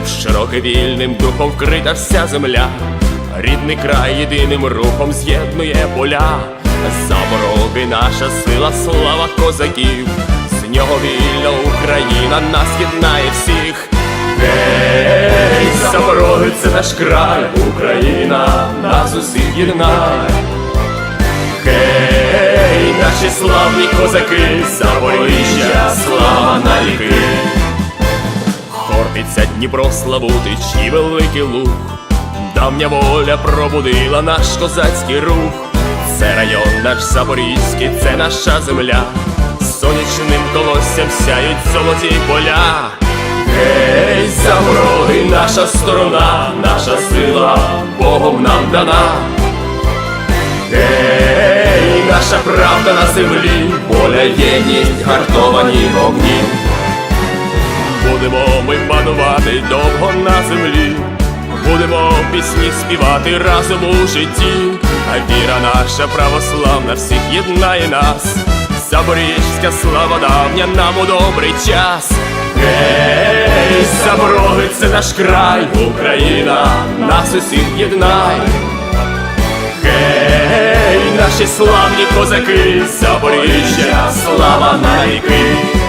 неб широке вільним духом вкрита вся земля, рідний край єдиним рухом з'єднує поля, Запороги наша сила, слава козаків, з нього вільна Україна нас єднає всіх. Гей, Запороги, це наш край, Україна, нас усіх єднає. Гей, наші славні козаки, Запоріжжя, слава навіки. Хортиця Дніпро славутич великий луг. Давня воля пробудила наш козацький рух. Це район наш Запорізький, це наша земля. Сонячним колоссям сяють золоті поля. Гей, Запороги, наша сторона, наша сила, Богом нам дана. Гей, наша правда на землі, воля єдність, гартовані вогні. Будемо ми панувати довго на землі, будемо пісні співати разом у житті, а віра наша православна всіх єднає нас. Запорізька слава давня нам у добрий час. Гей, Запороги, це наш край, Україна, нас усіх єднає. Гей, наші славні козаки, Запоріжжя, слава навіки.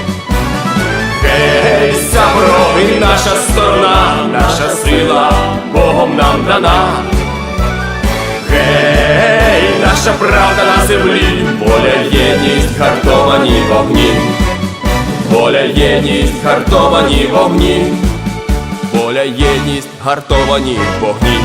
Наша сторона, наша сила, Богом нам дана. Гей, наша правда на землі, воля єдність, гартовані вогні. Воля єдність, гартовані вогні. Воля єдність, гартовані вогні.